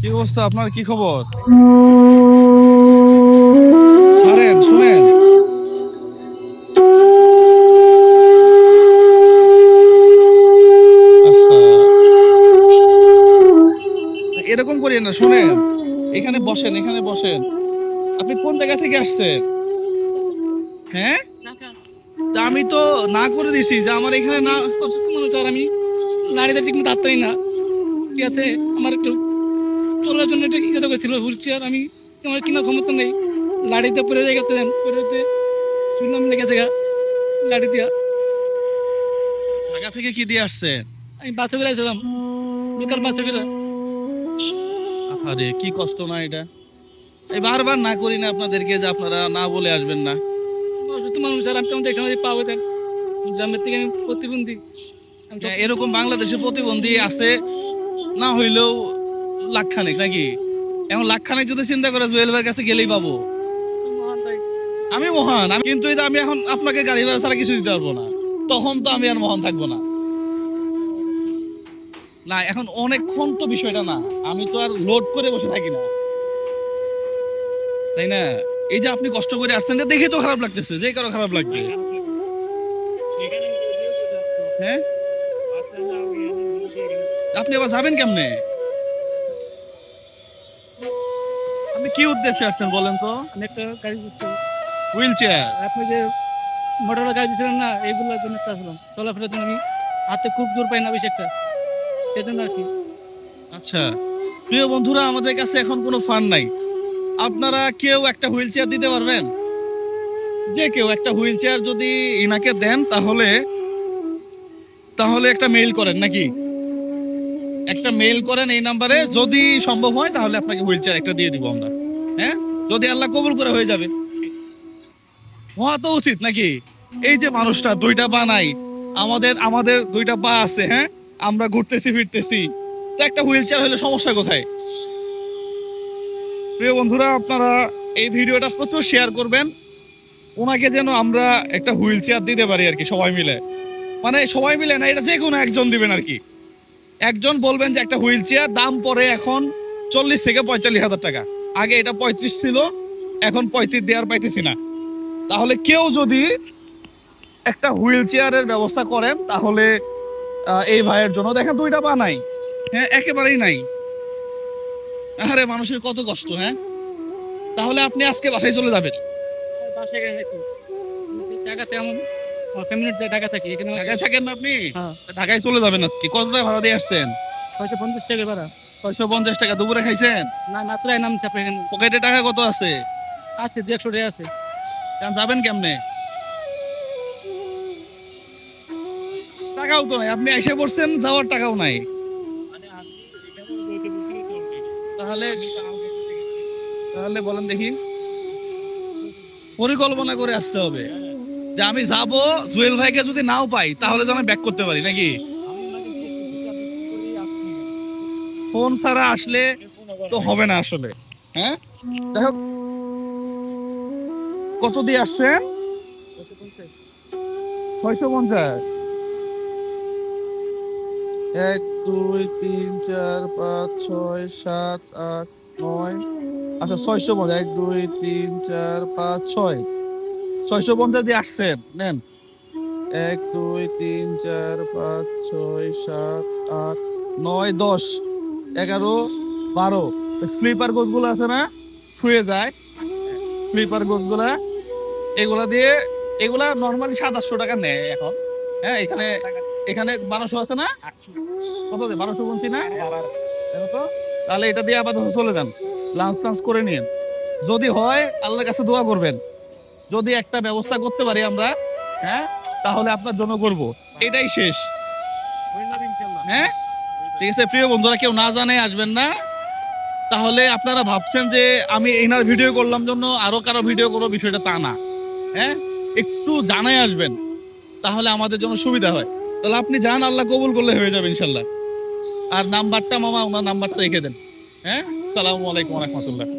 কি অবস্থা? আপনার কি খবর? ছাড়েন, শুনেন। এরকম করিয়েন না, শুনেন। এখানে বসেন এখানে বসেন। আপনি কোন জায়গা থেকে আসছেন? হ্যাঁ? তা আমি তো না করে দিছি যে আমার এখানে না অসুস্থ আর আমি নারীদের ঠিক মতো না। ঠিক আছে? আমার একটু চলার জন্য একটা ইচ্ছা করেছিল বলছি আর আমি আমার কিনা ক্ষমতা নেই। লাড়িতে পড়ে যাই গেছে পড়ে যেতে শুনলাম লেগেছে গা লাড়ি দিয়া। ঢাকা থেকে কি দিয়ে আসছে? আমি বাচ্চা করে আসলাম বেকার বাচ্চা করে। আরে কি কষ্ট না এটা? এই বারবার না করি না আপনাদেরকে যে আপনারা না বলে আসবেন না। অসুস্থ মানুষ আর আমি তেমন দেখলাম পাবো দেন গ্রামের থেকে আমি প্রতিবন্ধী। এরকম বাংলাদেশে প্রতিবন্ধী আছে না হইলেও লাখখানেক নাকি? এখন লাখখানেক যদি চিন্তা করে জুয়েল ভাইয়ের কাছে গেলেই পাবো। আমি মহান, আমি কিন্তু আমি এখন আপনাকে গাড়ি ভাড়া ছাড়া কিছু দিতে পারব না। তখন তো আমি আর মহান থাকব না। না, এখন অনেকক্ষণ তো বিষয়টা না, আমি তো আর লোড করে বসে থাকি না। তাই না? এই যে আপনি কষ্ট করে আসছেন দেখে তো খারাপ লাগতেছে, যে কারও খারাপ লাগবে। হ্যাঁ? আপনি আবার যাবেন কেমনে? আপনি কি উদ্দেশ্যে আসছেন বলেন তো? আমি একটা গাড়ি করছি হুইল চেয়ার আপনি যে মোটরের গাড়ি দিয়েছিলেন না এইগুলোর জন্য একটা আসলাম। চলাফেরার জন্য আমি হাতে খুব জোর পাই না বেশি একটা। সেজন্য আর কি। আচ্ছা। প্রিয় বন্ধুরা আমাদের কাছে এখন কোনো ফান্ড নাই। আপনারা কেউ একটা হুইল চেয়ার দিতে পারবেন? যে কেউ একটা হুইল চেয়ার যদি ইনাকে দেন তাহলে তাহলে একটা মেইল করেন নাকি? একটা মেইল করেন এই নাম্বারে যদি সম্ভব হয় তাহলে আপনাকে হুইল চেয়ার একটা দিয়ে দিব আমরা। হ্যাঁ? যদি আল্লাহ কবুল করে হয়ে যাবে। হওয়া তো উচিত নাকি? এই যে মানুষটা দুইটা পা নাই, আমাদের আমাদের দুইটা পা আছে হ্যাঁ? আমরা ঘুরতেছি, ফিরতেছি। তো একটা হুইল চেয়ার হলে সমস্যা কোথায়? প্রিয় বন্ধুরা, আপনারা এই ভিডিওটা প্রচুর শেয়ার করবেন। ওনাকে যেন আমরা একটা হুইল চেয়ার দিতে পারি আর কি, সবাই মিলে। মানে সবাই মিলে না, এটা যে কোনো একজন দিবেন আর কি। একজন বলবেন যে একটা হুইল চেয়ার, দাম পড়ে এখন চল্লিশ থেকে পঁয়তাল্লিশ হাজার টাকা। আগে এটা পঁয়ত্রিশ ছিল এখন পঁয়ত্রিশ দেওয়ার পাইতেছি না। তাহলে কেউ যদি একটা হুইল চেয়ারের ব্যবস্থা করেন তাহলে এই ভাইয়ের জন্য দেখেন দুইটা পা নাই। হ্যাঁ একেবারেই নাই। আরে মানুষের কত কষ্ট হ্যাঁ? তাহলে আপনি আজকে বাসায় চলে যাবেন। ঢাকায় থাকেন না আপনি? হ্যাঁ। ঢাকায় চলে যাবেন আজকে। কত টাকা ভাড়া দিয়ে আসতেন ছয়শো পঞ্চাশ টাকা ভাড়া। ছয়শো পঞ্চাশ টাকা দুপুরে খাইছেন? না মাত্র নামছে আপনার এখানে। পকেটে টাকা কত আছে? আছে দু একশো টাকা আছে। কেন যাবেন কেমনে? টাকাও তো নাই আপনি এসে পড়ছেন যাওয়ার টাকাও নাই। তাহলে তাহলে বলেন দেখি। পরিকল্পনা করে আসতে হবে। যে আমি যাব জুয়েল ভাইকে যদি নাও পাই তাহলে যেন ব্যাক করতে পারি নাকি? ফোন ছাড়া আসলে তো হবে না আসলে। হ্যাঁ? যাই কত দিয়ে আসছেন ছয়শো পঞ্চাশ। এক, দুই, তিন, চার, পাঁচ, ছয়, সাত, আট, নয়। আচ্ছা ছয়শো পঞ্চাশ। এক, দুই, তিন, চার, পাঁচ, ছয়। ছয়শো পঞ্চাশ দিয়ে আসছেন নেন। এক, দুই, তিন, চার, পাঁচ, ছয়, সাত, আট, নয়, দশ। এগারো বারো। স্লিপার গোছগুলো আছে না? শুয়ে যায়। স্লিপার গোছগুলা এগুলা দিয়ে এগুলা নর্মালি সাতাশশো টাকা নেয় এখন। হ্যাঁ এখানে এখানে বারোশো আছে না? কত দিয়ে বারোশো বলছি না? দেখো তাহলে এটা দিয়ে আপাতত চলে যান। লাঞ্চ টাঞ্চ করে নিন যদি হয় আল্লাহর কাছে দোয়া করবেন। যদি একটা ব্যবস্থা করতে পারি আমরা হ্যাঁ তাহলে আপনার জন্য করব। এটাই শেষ। হ্যাঁ? ঠিক আছে, প্রিয় বন্ধুরা, কেউ না জানে, আসবেন না। তাহলে আপনারা ভাবছেন যে আমি এনার ভিডিও করলাম জন্য আরও কারও ভিডিও করব, বিষয়টা তা না। হ্যাঁ? একটু জানাই আসবেন, তাহলে আমাদের জন্য সুবিধা হয়। তাহলে আপনি যান, আল্লাহ কবুল করলে হয়ে যাবে, ইনশাল্লাহ। আর নাম্বারটা মামা, ওনার নাম্বারটা রেখে দেন। হ্যাঁ? সালামু আলাইকুম রহমতুল্লাহ।